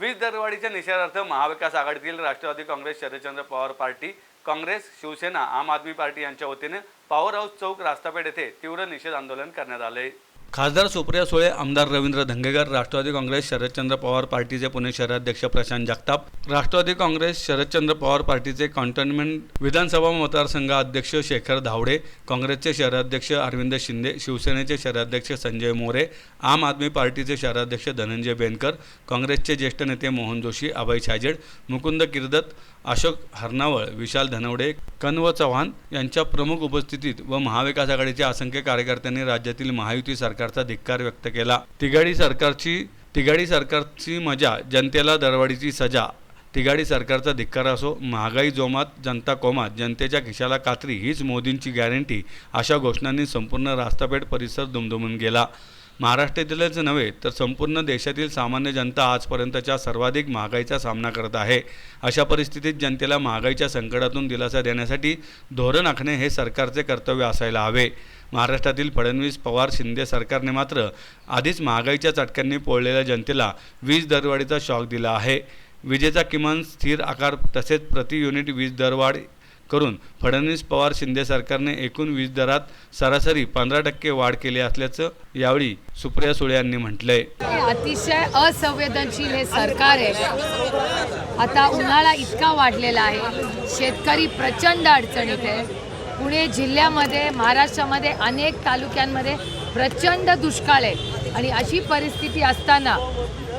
वीज दरवाढीच्या निषेधार्थ महाविकास आघाडीतील राष्ट्रवादी काँग्रेस शरदचंद्र पवार पार्टी काँग्रेस शिवसेना आम आदमी पार्टी यांच्या वतीने पॉवर हाऊस चौक रास्तापेठ येथे तीव्र निषेध आंदोलन करण्यात आले. खासदार सुप्रिया सुळे आमदार रवींद्र धंगेकर राष्ट्रवादी काँग्रेस शरदचंद्र पवार पार्टीचे पुणे शहराध्यक्ष प्रशांत जगताप राष्ट्रवादी काँग्रेस शरदचंद्र पवार पार्टीचे कॉन्टोनमेंट विधानसभा मतदारसंघ अध्यक्ष शेखर धावडे काँग्रेसचे शहराध्यक्ष अरविंद शिंदे शिवसेनेचे शहराध्यक्ष संजय मोरे आम आदमी पार्टीचे शहराध्यक्ष धनंजय बेनकर काँग्रेसचे ज्येष्ठ नेते मोहन जोशी अभय छाजेड मुकुंद किर्दत अशोक हरनावळ विशाल धनवडे कन्व चव्हाण यांच्या प्रमुख उपस्थितीत व महाविकास आघाडीच्या असंख्य कार्यकर्त्यांनी राज्यातील महायुती सरकारचा धिक्कार व्यक्त केला. तिघाडी सरकारची तिघाडी सरकारची मजा जनतेला दरवाढीची सजा. तिघाडी सरकारचा धिक्कार असो महागाई जोमात जनता कोमात जनतेच्या खिशाला कात्री हीच मोदींची गॅरंटी अशा घोषणांनी संपूर्ण रास्तापेठ परिसर दुमदुमून गेला. महाराष्ट्रातीलच नव्हे तर संपूर्ण देशातील सामान्य जनता आजपर्यंतच्या सर्वाधिक महागाईचा सामना करत आहे. अशा परिस्थितीत जनतेला महागाईच्या संकटातून दिलासा देण्यासाठी धोरण आखणे हे सरकारचे कर्तव्य असायला हवे. महाराष्ट्रातील फडणवीस पवार शिंदे सरकारने मात्र आधीच महागाईच्या चटक्यांनी पोळलेल्या जनतेला वीज दरवाढीचा शॉक दिला आहे. विजेचा किमान स्थिर आकार तसेच प्रति युनिट वीज दरवाढ करून फडणवीस पवार शिंदे सरकारने एकूण वीज दरात सरासरी पंधरा टक्के वाढ केली असल्याचं यावेळी सुप्रिया सुळे यांनी म्हटलंय. अतिशय असंवेदनशील हे सरकार आहे. आता उन्हाळा इतका वाढलेला आहे. शेतकरी प्रचंड अडचणीत आहे. पुणे जिल्ह्यामध्ये महाराष्ट्रामध्ये अनेक तालुक्यांमध्ये प्रचंड दुष्काळ आहे. आणि अशी परिस्थिती असताना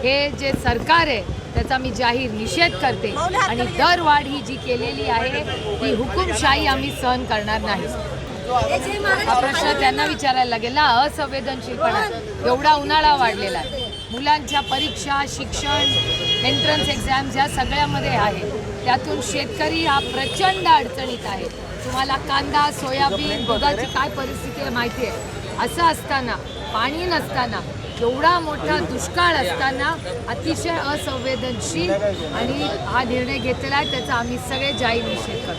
हे जे सरकार आहे त्याचा मी जाहीर निषेध करते. आणि दरवाढ ही जी केलेली आहे ही हुकुमशाही आम्ही सहन करणार नाही. हा प्रश्न त्यांना विचारायला लागेल. ना असंवेदनशीलपणा. एवढा उन्हाळा वाढलेला आहे. मुलांच्या परीक्षा शिक्षण एंट्रन्स एक्झाम्स ह्या सगळ्यामध्ये आहे. त्यातून शेतकरी हा प्रचंड अडचणीत आहे. तुम्हाला कांदा सोयाबीन दुधाची काय परिस्थिती आहे माहिती आहे? असं असताना पाणी नसताना एवढा मोठा दुष्काळ असताना अतिशय असंवेदनशील आणि हा निर्णय घेतलेला आहे त्याचा आम्ही सगळे जाहीर निषेध करतो.